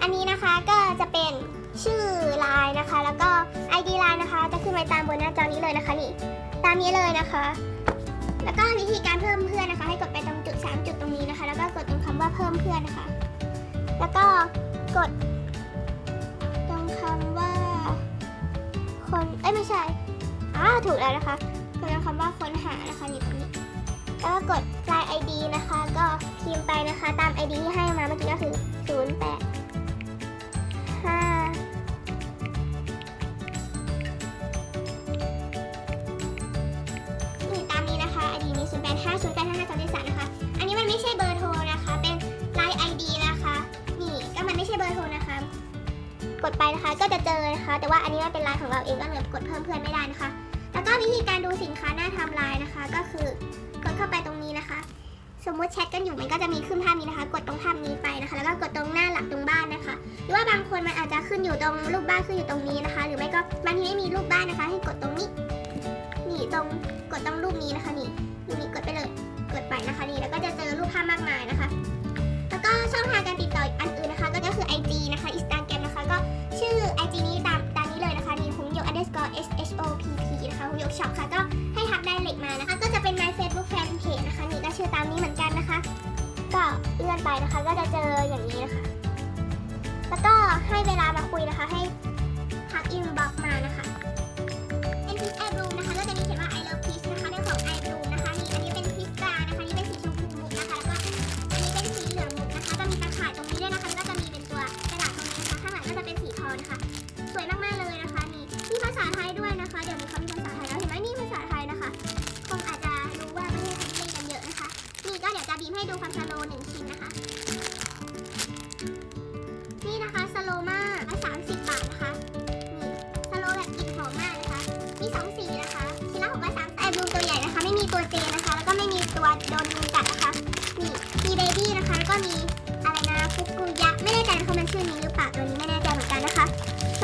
อันนี้นะคะก็จะเป็นชื่อไลน์นะคะ แล้วก็ ID ไลน์นะคะ จะขึ้นไว้ตามบนหน้าจอนี้เลยนะคะนี่ตามนี้เลยนะคะ แล้วก็วิธีการเพิ่มเพื่อนนะคะ ให้กดไปตรงจุด 3 จุดตรงนี้นะคะ แล้วก็กดตรงคำว่าเพิ่มเพื่อนนะคะ แล้วก็กด ตรงคำว่าคนเอ้ยไม่ใช่อ่าถูกแล้วนะคะกดตรงคำว่าค้นหานะคะนี่ตรงนี้ แล้วก็กด Line ID นะคะ ก็พิมพ์ไปนะคะ ตาม ID ที่ให้มาเมื่อกี้ก็คือ0 8 5นี่ตามนี้นะคะ ID นี้0 8 5 0 8 5 5 3 3นะคะ อันนี้มันไม่ใช่เบอร์โทรนะคะ เป็น Line ID นะคะ นี่ก็มันไม่ใช่เบอร์โทรนะคะ กดไปนะคะก็จะเจอนะคะ แต่ว่าอันนี้มันเป็นไลน์ของเราเองก็เลยกดเพิ่มเพื่อนไม่ได้นะคะ แล้วก็วิธีการดูสินค้าหน้าทำลายนะคะก็คือ สมมติแชทกันอยู่มันก็จะมีขึ้นภาพนี้นะคะ กดตรงภาพนี้ไปนะคะ แล้วก็กดตรงหน้าหลักตรงบ้านนะคะ หรือว่าบางคนมันอาจจะขึ้นอยู่ตรงรูปบ้านขึ้นอยู่ตรงนี้นะคะ หรือไม่ก็บางทีไม่มีรูปบ้านนะคะ ให้กดตรงนี้ นี่ตรงกดตรงรูปนี้นะคะนี่นี้กดไปเลยกดไปนะคะนี่แล้วก็จะเจอรูปภาพมากมายนะคะ แล้วก็ช่องทางการติดต่ออันอื่นนะคะ ก็คือ IG นะคะ Instagram นะคะ ก็ชื่อ IG นี้ตามตามนี้เลยนะคะนี่หุงหยก underscore s h o p p นะคะหุงหยกช็อปค่ะก็ให้ทักได้เล็กมานะคะ ชื่อตามนี้เหมือนกันนะคะ ก็เลื่อนไปนะคะ ก็จะเจออย่างนี้นะคะ แล้วก็ให้เวลามาคุยนะคะ ให้พักอินบ็อกมานะคะ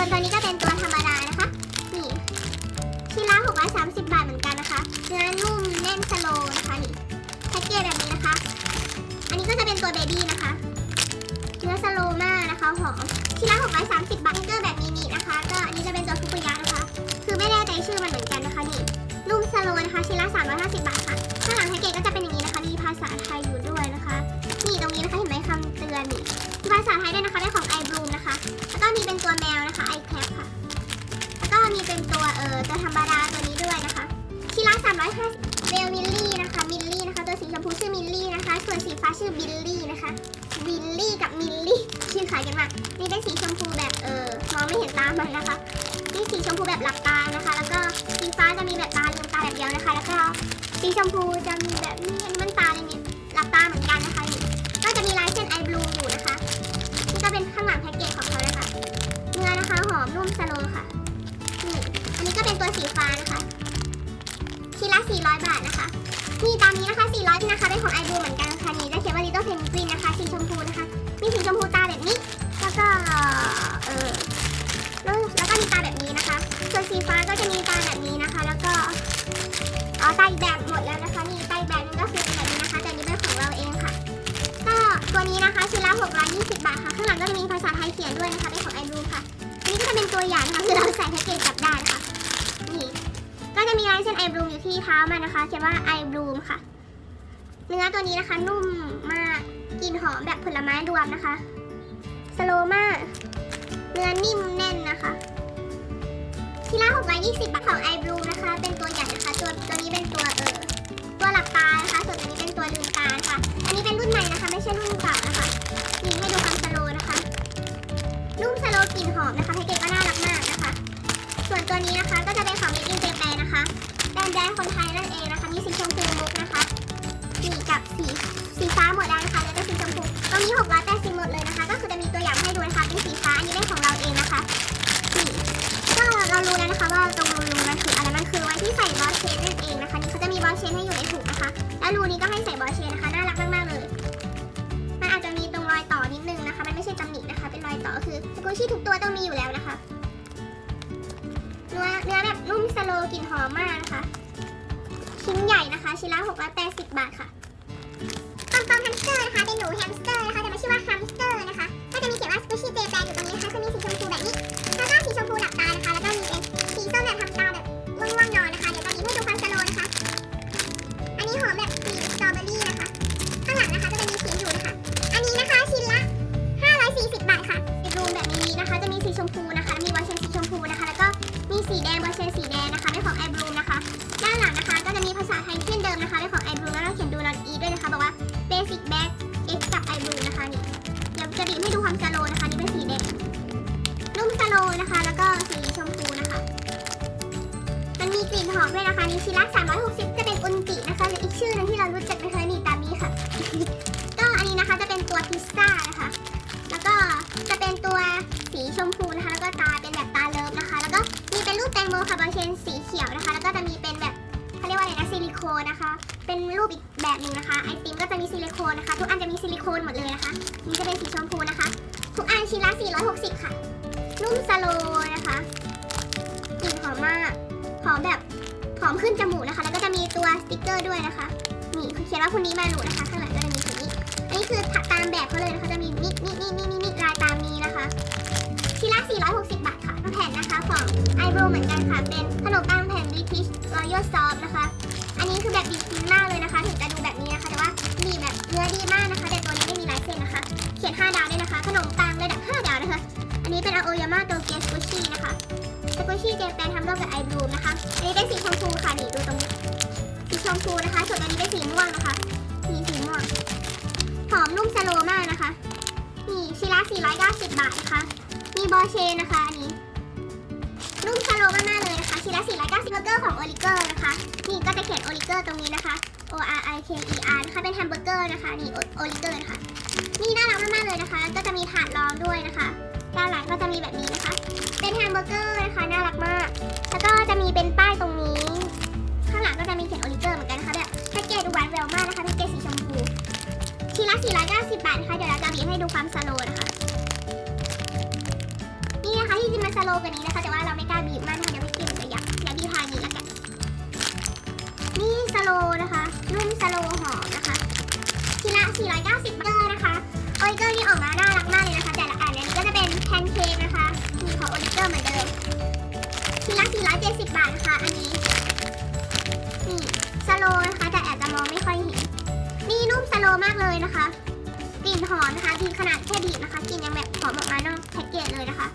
วนตัวนี้ก็เป็นตัวธรรมดานะคะ นี่ชิ้นละ630 บาทเหมือนกันนะคะ เนื้อนุ่มแน่นสโลนะคะนี่แพ็กเกจแบบนี้นะคะ อันนี้ก็จะเป็นตัวเบบี้นะคะ เนื้อสโลมากนะคะหอมชิ้นละ630 บาทเกอร์แบบมินินะคะ ก็อันนี้จะเป็นตัวฟุกุยะนะคะ คือไม่แน่ใจชื่อมันเหมือนกันนะคะนี่นุ่มสโลนะคะชิ้นละ350 บาท เอ่อตัวธรรมดาตัวนี้ด้วยนะคะชิ้นละ350เบลมิลลี่นะคะมิลลี่นะคะ ตัวสีชมพูชื่อมิลลี่นะคะ ส่วนสีฟ้าชื่อบิลลี่นะคะบิลลี่กับมิลลี่ชื่อคล้ายกันมากนี่เป็นสีชมพูแบบเออมองไม่เห็นตามันนะคะนี่สีชมพูแบบหลับตานะคะ แล้วก็สีฟ้าจะมีแบบตาลืมตาแบบเดียวนะคะ แล้วก็สีชมพูจะมีแบบนี่อันนี้มันตาเลยเนี่ยหลับตาเหมือนกันนะคะ 400 บาทนะคะนี่ตามนี้นะคะ 400นี่นะคะเป็นของไอบูเหมือนกันค่ะนี่จะเขียนว่า Little Penguin นะคะ สีชมพูนะคะ มีสีชมพูตาแบบนี้ แล้วก็ เออแล้วแล้วก็มีตาแบบนี้นะคะ ส่วนสีฟ้าก็จะมีตาแบบนี้นะคะ แล้วก็อ๋อตาอีกแบบหมดแล้วนะคะ นี่ตาอีกแบบนึงก็คือแบบนี้นะคะ แต่นี้เป็นของเราเองค่ะ ก็ตัวนี้นะคะชิ้นละ620 บาทค่ะ ข้างหลังก็จะมีภาษาไทยเขียนด้วยนะคะ เป็นของไอบูค่ะนนี้ก็จะเป็นตัวอย่างนะคะคือเราใส่แพ็กเกจกลับได้นะคะ ก็จะมีลายเส้นไอบลูมอยู่ที่เท้ามันนะคะ เขียนว่าไอบลูมค่ะ เนื้อตัวนี้นะคะนุ่มมากกลิ่นหอมแบบผลไม้รวมนะคะ สโลมากเนื้อนิ่มแน่นนะคะที่ละ620บาทของไอบลูมนะคะ เป็นตัวใหญ่นะคะ ตัวตัวนี้เป็นตัวเออตัวหลับตานะคะ ส่วนตัวนี้เป็นตัวลืมตาค่ะ อันนี้เป็นรุ่นใหม่นะคะ ไม่ใช่รุ่นเก่านะคะนี่ให้ดูความสโลนะคะ นุ่มสโลกลิ่นหอมนะคะแพ็กเกจก็น่า แรนด์คนไทยนั่นเองนะคะ มีสีชมพูมุกนะคะนี่กับสีสีฟ้าหมดแล้วนะคะ แล้วก็สีชมพูตรงนี้680หมดเลยนะคะ ก็คือจะมีตัวอย่างให้ดูนะคะ เป็นสีฟ้า อันนี้เป็นของเราเองนะคะนี่ก็เรารู้แล้วนะคะว่าตรงรูรูมันคืออะไร มันคือไว้ที่ใส่บอสเชนนั่นเองนะคะ นี่เขาจะมีบอสเชนให้อยู่ในถุงนะคะ แล้วรูนี้ก็ให้ใส่บอสเชนนะคะ น่ารักมากๆเลย มันอาจจะมีตรงรอยต่อนิดนึงนะคะ มันไม่ใช่ตำหนินะคะ เป็นรอยต่อ คือสกูชี่ทุกตัวต้องมีอยู่แล้วนะคะ เนื้อเนื้อแบบนุ่มสโลกลิ่นหอมมากนะคะ ชิ้นใหญ่นะคะ ชิ้นละ680 บาทค่ะปอมปอมแฮมสเตอร์นะคะ เป็นหนูแฮมสเตอร์นะคะ แต่ไม่ชื่อว่าแฮมสเตอร์นะคะ ก็จะมีเขียนว่าสกูชี่เจแปนอยู่ ลิ่นหอมด้วยนะคะนี่ชิ้นละ360 จะเป็นอุนจินะคะ หรืออีกชื่อหนึงที่เรารู้จักนะคะนี่ตามนี้ค่ะ ก็อันนี้นะคะจะเป็นตัวพิซซ่านะคะ แล้วก็จะเป็นตัวสีชมพูนะคะ แล้วก็ตาเป็นแบบตาเลิฟนะคะ แล้วก็มีเป็นรูปแตงโมค่ะบางเชนสีเขียวนะคะ แล้วก็จะมีเป็นแบบเขาเรียกว่าอะไรนะซิลิโคนนะคะ เป็นรูปอีกแบบหนึ่งนะคะ ไอติมก็จะมีซิลิโคนนะคะ ทุกอันจะมีซิลิโคนหมดเลยนะคะ นี่จะเป็นสีชมพูนะคะ ทุกอันชิ้นละ460 ค่ะ นุ่มสโลนะคะกลิ่นหอมมากหอมแบบ อมขึ้นจมูกนะคะ แล้วก็จะมีตัวสติกเกอร์ด้วยนะคะ นี่เขียนว่าคุณนี้มาหนูนะคะ ข้างหลังก็จะมีสีนี้ อันนี้คือตามแบบเขาเลยนะคะ จะมีนี่นี่นี่นี่นี่ลายตามนี้นะคะชิ้นละ 460 บาทค่ะแผ่นนะคะของไอโบเหมือนกันค่ะ เป็นขนมปังแผ่น British Royal Soft นะคะ อันนี้คือแบบบีบฟินมากเลยนะคะ ถึงจะดูแบบนี้นะคะ แต่ว่าบีแบบเนื้อดีมากนะคะ แต่ตัวนี้ไม่มีลายเส้นนะคะ เขียน 5 ดาวด้วยนะคะ ขนมปังระดับ 5 ดาวนะคะ อันนี้เป็นอาโอยาม่าโตเกียวสกุชีนะคะ ชี่เจแปนทำร่วมกับไอบลูนะคะ อันนี้เป็นสีชมพูค่ะนี่ดูตรงนี้ สีชมพูนะคะ ส่วนอันนี้เป็นสีม่วงนะคะนี่สีม่วง หอมนุ่มสโลมากนะคะ นี่ชิ้นละ490 บาทนะคะ มีบอเชนนะคะอันนี้ นุ่มสโลมากๆเลยนะคะ ชิ้นละ490เบอร์เกอร์ของโอลิเกอร์นะคะ นี่ก็จะเขียนโอลิเกอร์ตรงนี้นะคะ O R I K E R นะคะ เป็นแฮมเบอร์เกอร์นะคะ นี่โอลิเกอร์นะคะ นี่น่ารักมากๆเลยนะคะ เบอร์เกอร์นะคะน่ารักมาก แล้วก็จะมีเป็นป้ายตรงนี้ ข้างหลังก็จะมีเขียนโอริเกอร์เหมือนกันนะคะแบบแพ็กเกจดูหวานแววมากนะคะแพ็กเกจสีชมพูชิ้นละ490 บาทนะคะเดี๋ยวเราจะบีบให้ดูความสโลนะคะนี่นะคะที่จริงมันสโลกว่านี้นะคะแต่ว่าากเลยนะคะ กลิ่นหอมนะคะบีขนาดแค่บีนะคะ กลิ่นยังแบบหอมออกมานอกแพ็กเกจเลยนะคะ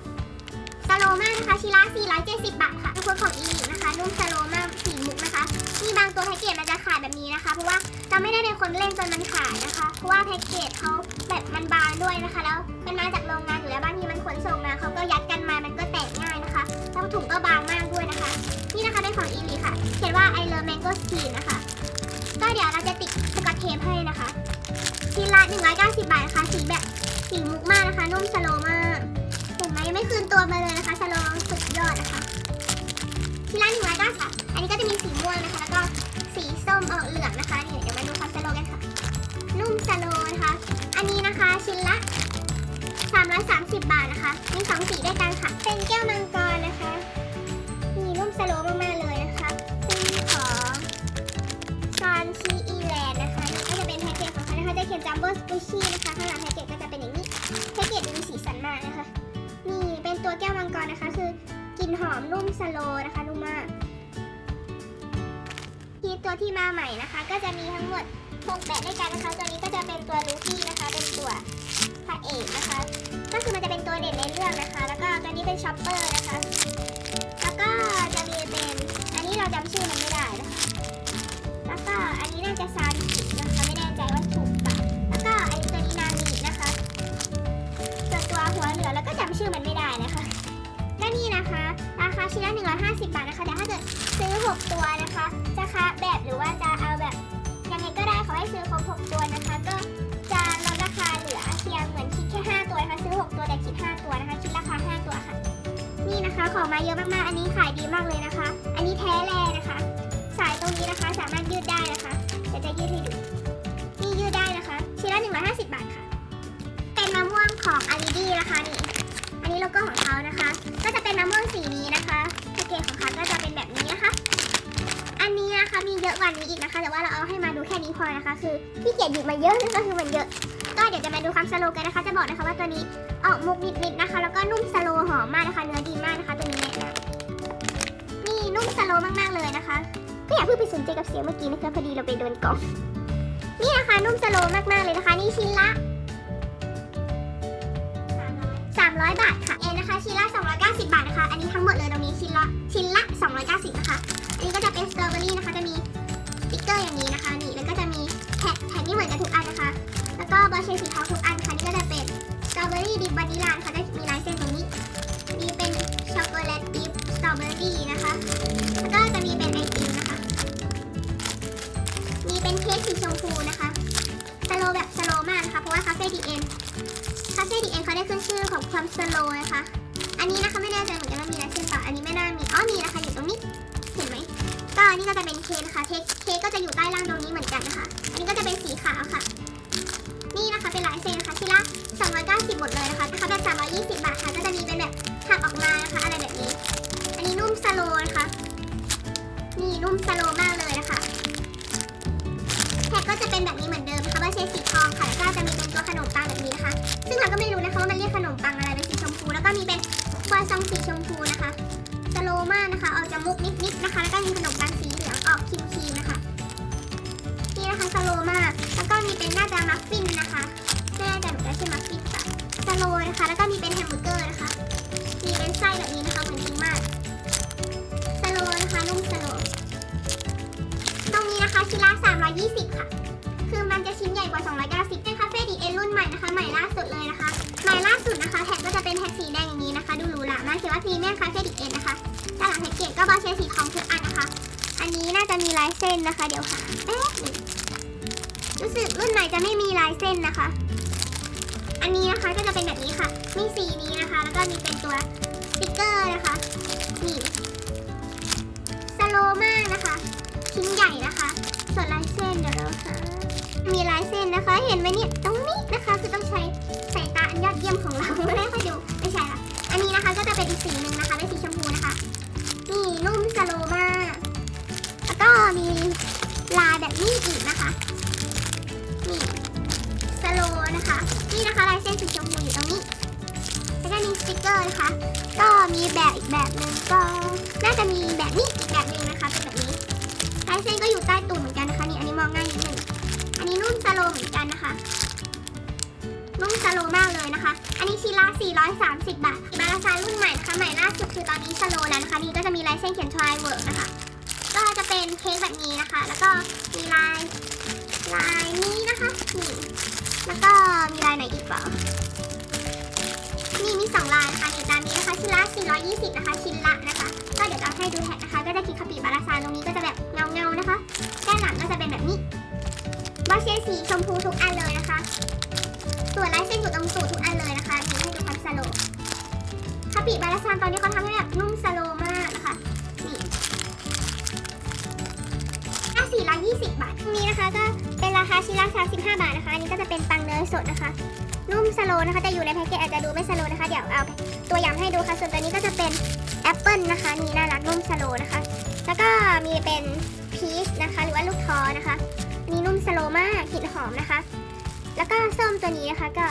สโลมากนะคะชิลา470 บาทค่ะเป็นคนของอีลิกนะคะ นุ่มสโลมากสีมุกนะคะ มีบางตัวแพ็กเกจมันจะขาดแบบนี้นะคะ เพราะว่าเราไม่ได้เป็นคนเล่นจนมันขาดนะคะ เพราะว่าแพ็กเกจเขาแบบมันบางด้วยนะคะ แล้วมันมาจากโรงงานอยู่แล้วบางทีมันขนส่งมาเขาก็ยัดกันมา มันก็แตกง่ายนะคะแล้วถุงก็บางมากด้วยนะคะ นี่นะคะเป็นของอีลิค่ะ เขียนว่า I love mango skin นะคะ ก็เดี๋ยวเราจะติดสกอตเทปให้นะคะ ชิ้นละ190 บาทนะคะ สีแบบสีมุกมากนะคะ นุ่มสโลมาก เห็นไหมยังไม่คืนตัวมาเลยนะคะสโลสุดยอดนะคะ ชิ้นละ190ค่ะ อันนี้ก็จะมีสีม่วงนะคะ แล้วก็สีส้มออกเหลืองนะคะนี่เดี๋ยวมาดูความสโลกันค่ะ นุ่มสโลนะคะ อันนี้นะคะชิ้นละ 330 บาทนะคะ มีสองสีด้วยกันค่ะ เป็นแก้วมังกรนะคะ เขียนจัมโบ้สกูชี่นะคะข้างหลังแพ็กเกจก็จะเป็นอย่างนี้แพ็กเกจมีสีสันมากนะคะนี่เป็นตัวแก้วมังกรนะคะ คือกลิ่นหอมนุ่มสโลนะคะนุ่มมากทีตัวที่มาใหม่นะคะ ก็จะมีทั้งหมด6แบบด้วยกันนะคะ ตัวนี้ก็จะเป็นตัวลูฟี่นะคะ เป็นตัวพระเอกนะคะ ก็คือมันจะเป็นตัวเด่นในเรื่องนะคะ แล้วก็ตัวนี้เป็นช็อปเปอร์นะคะ แล้วก็จะมีเป็นอันนี้เราจำชื่อมันไม่ได้นะคะ แล้วก็อันนี้น่าจะซานกินะคะไม่แน่ใจว่าถูกำชื่อมันไม่ได้นะคะและนี่นะคะ ราคาชิ้นละ 150 บาทนะคะแต่ถ้าเกิดซื้อ 6 ตัวนะคะ จะคะแบบหรือว่าจะเอาแบบยังไงก็ได้ขอให้ซื้อครบ 6 ตัวนะคะ ก็จะลดราคาเหลือเพียงเหมือนคิดแค่ 5 ตัวนะคะซื้อ 6 ตัวแต่คิด 5 ตัวนะคะ คิดราคา 5 ตัวค่ะ นี่นะคะของมาเยอะมากๆ อันนี้ขายดีมากเลยนะคะ อันนี้แท้แลนะคะ สายตรงนี้นะคะสามารถยืดได้นะคะเดี๋ยวจะยืดให้ดูนี่ยืดได้นะคะชิ้นละ 150 บาทค่ะ เป็นมะม่วงของอาริดีนะคะนี่ โลโก้ของเขานะคะ ก็จะเป็นมะม่วงสีนี้นะคะแพ็กเกจของเขาก็จะเป็นแบบนี้นะคะ อันนี้นะคะมีเยอะกว่านี้อีกนะคะ แต่ว่าเราเอาให้มาดูแค่นี้พอนะคะ คือพี่เกียรหยิบมาเยอะก็คือมันเยอะ ก็เดี๋ยวจะมาดูความสโลกันนะคะ จะบอกนะคะว่าตัวนี้ออกมุกนิดๆนะคะ แล้วก็นุ่มสโลหอมมากนะคะเนื้อดีมากนะคะตัวนี้แนะนำนี่นุ่มสโลมากๆเลยนะคะก็อย่าเพิ่งไปสนใจกับเสียงเมื่อกี้นะคะพอดีเราไปโดนกล่องนี่นะคะนุ่มสโลมากๆเลยนะคะ นี่ชิ้นละ 300 บาทค่ะเอนะคะชิ้นละ 290 บาทนะคะ อันนี้ทั้งหมดเลยตรงนี้ชิ้นละชิ้นละ 290 นะคะ อันนี้ก็จะเป็นสตรอเบอรี่นะคะจะมีสติ๊กเกอร์อย่างนี้นะคะนี่แล้วก็จะมีแผ่นแผ่นที่เหมือนกันทุกอันนะคะ แล้วก็บอเชนสีเทาทุกอันค่ะนี่ก็จะเป็นสตรอเบอรี่ดิบวานิลานะคะจะมีลายเส้นตรงนี้มีเป็นช็อกโกแลตดิบสตรอเบอรี่นะคะแล้วก็จะมีเป็นไอติมนะคะ มีเป็นเค้กสีชมพูนะคะสโลแบบสโลมากนะคะเพราะว่าคาเฟ่ดีเอ็น เป็นชื่อของความสโลว์นะคะ อันนี้นะคะไม่แน่ใจเหมือนกันว่ามีลายเส้นเปล่า อันนี้ไม่น่ามี อ๋อมีนะคะอยู่ตรงนี้ เห็นไหม ก็อันนี้ก็จะเป็นเคนะคะเค้กเคกก็จะอยู่ใต้ล่างตรงนี้เหมือนกันนะคะ อันนี้ก็จะเป็นสีขาวค่ะ นี่นะคะเป็นลายเซ็นนะคะชิ้นละ290หมดเลยนะคะนะคะแบบ320 บาทค่ะ ก็จะมีเป็นแบบหักออกมานะคะอะไรแบบนี้ อันนี้นุ่มสโลว์นะคะ นี่นุ่มสโลว์มากเลยนะคะแพ็กก็จะเป็นแบบนี้เหมือนเดิมนะคะว่าเชฟสีทองค่ะแล้วก็จะมีเป็นตัว มุกนิดๆนะคะ แล้วก็มีขนมปังสีเหลืองออกครีมๆนะคะ นี่นะคะสโลมาก แล้วก็มีเป็นน่าจะมัฟฟินนะคะแน่ใจเหมือนกันใช่มัฟฟินค่ะสโลนะคะ แล้วก็มีเป็นแฮมเบอร์เกอร์นะคะ มีเป็นไส้แบบนี้นะคะเหมือนจริงมากสโลนะคะนุ่มสโลตรงนี้นะคะชิ้นละ320 ค่ะ คือมันจะชิ้นใหญ่กว่า 290เป็นคาเฟ่ดีเอ็นรุ่นใหม่นะคะ ใหม่ล่าสุดเลยนะคะ ใหม่ล่าสุดนะคะ แท็กก็จะเป็นแท็กสีแดงอย่างนี้นะคะ ดูหรูหรามากเขียนว่าพรีเมียมคาเฟ่ดีเอ็นนะคะด้านหลังแพ็ก เกจก็บอลเชสีทองทุกอันนะคะ อันนี้น่าจะมีลายเส้นนะคะ เดี๋ยวหาแป๊บนึงรู้สึกรุ่นใหม่จะไม่มีลายเส้นนะคะ อันนี้นะคะก็จะเป็นแบบนี้ค่ะ มีสีนี้นะคะ แล้วก็มีเป็นตัวสติกเกอร์นะคะ นี่สโลมากนะคะ ชิ้นใหญ่นะคะ ส่วนลาย นะคะ ก็มีแบบอีกแบบหนึ่งก็น่าจะมีแบบนี้อีกแบบหนึ่งนะคะเป็นแบบนี้ลายเส้นก็อยู่ใต้ตุ่มเหมือนกันนะคะนี่อันนี้มองง่ายนิดนึงอันนี้นุ่มสโลเหมือนกันนะคะนุ่มสโลมากเลยนะคะ อันนี้ชิ้นละ 430 บาทบาราซารุ่นใหม่นะคะใหม่ล่าสุดคือตอนนี้สโลแล้วนะคะนี่ก็จะมีลายเส้นเขียนทรายเวิร์กนะคะ ก็จะเป็นเค้กแบบนี้นะคะ แล้วก็มีลายลายนี้นะคะนี่แล้วก็มีลายไหนอีกเปล่า นี่มีสองลายนะคะอยู่ตามนี้นะคะชิ้นละ 420 นะคะ ชิ้นละนะคะ ก็เดี๋ยวเราให้ดูแท็กนะคะ ก็จะคิดคาปิบาราซานตรงนี้ก็จะแบบเงาเงานะคะ ด้านหลังก็จะเป็นแบบนี้บอเชสีชมพูทุกอันเลยนะคะ ส่วนลายเส้นอยู่ตรงสูตรทุกอันเลยนะคะนี่ให้ดูความสโลว์คาปิบาราซานตอนนี้เขาทำให้แบบนุ่มสโลว์มากนะคะนี่ค่าสี่ร้อยยี่สิบบาทตรงนี้นะคะก็เป็นราคาชิ้นละ35 บาทนะคะอันนี้ก็จะเป็นปังเนยสดนะคะ นุ่มสโลนะคะแต่อยู่ในแพ็กเกจอาจจะดูไม่สโลนะคะ เดี๋ยวเอาตัวอย่างให้ดูค่ะ ส่วนตัวนี้ก็จะเป็นแอปเปิลนะคะ นี่น่ารักนุ่มสโลนะคะ แล้วก็มีเป็นพีชนะคะ หรือว่าลูกท้อนะคะอันนี้นุ่มสโลมากกลิ่นหอมนะคะ แล้วก็ส้มตัวนี้นะคะก็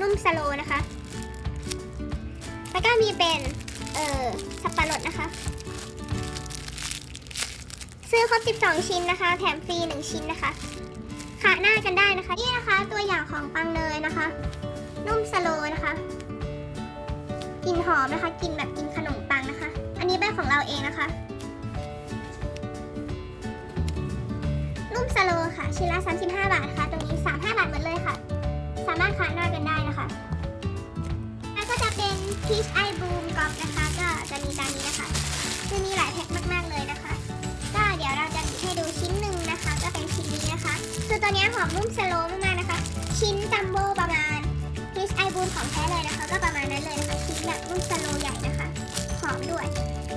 นุ่มสโลนะคะ แล้วก็มีเป็นเอ่อสับปะรดนะคะ ซื้อครบ 12 ชิ้นนะคะ แถมฟรี 1 ชิ้นนะคะ ขาหน้ากันได้นะคะ นี่นะคะตัวอย่างของปังเนยนะคะ นุ่มสโลนะคะกลิ่นหอมนะคะกลิ่นแบบกินขนมปังนะคะ อันนี้เป็นของเราเองนะคะ นุ่มสโลค่ะชิ้นละ35 บาทค่ะ ตรงนี้ 35 บาทหมดเลยค่ะ สามารถขาหน้ากันได้นะคะแล้วก็จะเป็นพีชไอบูมกอฟนะคะ ก็จะมีตามนี้นะคะคือมีหลายแพ็คมาก ๆเลยนะคะ ก็เดี๋ยวเราจะดิให้ดูชิ้นหนึ่งนะคะ ก็เป็นชิ้นนี้นะคะ คือตัวนี้หอมนุ่มสโลว์มากๆนะคะ ชิ้นจัมโบ้ประมาณพีชไอบูมของแท้เลยนะคะ ก็ประมาณนั้นเลยนะคะชิ้นแบบนุ่มสโลว์ใหญ่นะคะ หอมด้วย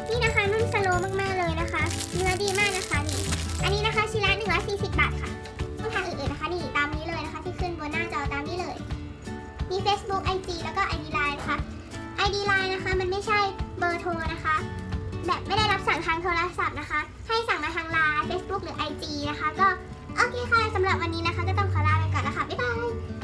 นี่นะคะนุ่มสโลว์มากๆเลยนะคะ เนื้อดีมากนะคะนี่อันนี้นะคะชิ้นละ140 บาทค่ะช่องทางอื่นๆนะคะนี่ตามนี้เลยนะคะ ที่ขึ้นบนหน้าจอตามนี้เลยมี Facebook IG แล้วก็ ID Line นะคะ ID Line นะคะ มันไม่ใช่เบอร์โทรนะคะ แบบไม่ได้รับสั่งทางโทรศัพท์นะคะ ให้สั่งมาทางไลน์ Facebook หรือ IG นะคะ ก็ เคค่ะสำหรับวันนี้นะคะก็ต้องขอลาไปก่อนนะคะบ๊ายบาย